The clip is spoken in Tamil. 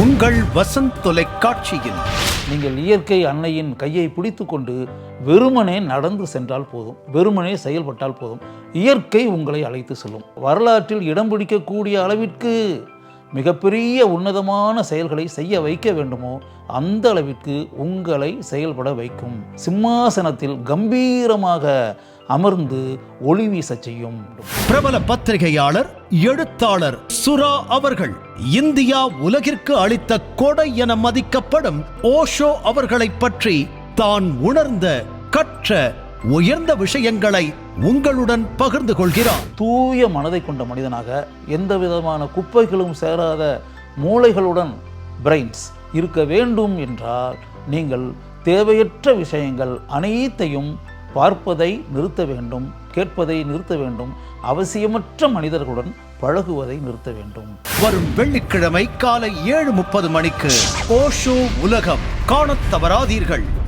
உங்கள் வசந்த் தொலைக்காட்சியில். நீங்கள் இயற்கை அன்னையின் கையை பிடித்துக்கொண்டு வெறுமனே நடந்து சென்றால் போதும். வெறுமனே செயல்பட்டால் போதும். இயற்கை உங்களை அழைத்து செல்லும். வரலாற்றில் இடம் பிடிக்கக்கூடிய அளவிற்கு மிகப்பெரிய உன்னதமான செயல்களை செய்ய வைக்க வேண்டுமோ அந்த அளவிற்கு உங்களை செயல்பட வைக்கும். சிம்மாசனத்தில் கம்பீரமாக அமர்ந்து ஒளி வீசச் செய்யும். பிரபல பத்திரிகையாளர் எழுத்தாளர் சுரா அவர்கள் இந்தியா உலகிற்கு அளித்த கொடை என மதிக்கப்படும் ஓஷோ அவர்களைப் பற்றி தான் உணர்ந்த கற்ற உயர்ந்த விஷயங்களை உங்களுடன் பகிர்ந்து கொள்கிறார். தூய மனதை கொண்ட மனிதனாக எந்த விதமான குப்பைகளும் சேராத மூளைகளுடன் பிரெயின்ஸ் இருக்க வேண்டும் என்றால் நீங்கள் தேவையற்ற விஷயங்கள் அனைத்தையும் பார்ப்பதை நிறுத்த வேண்டும் கேட்பதை நிறுத்த வேண்டும் அவசியமற்ற மனிதர்களுடன் பழகுவதை நிறுத்த வேண்டும். வரும் வெள்ளிக்கிழமை காலை ஏழு முப்பது மணிக்கு ஓஷோ உலகம். காணத் தவறாதீர்கள்.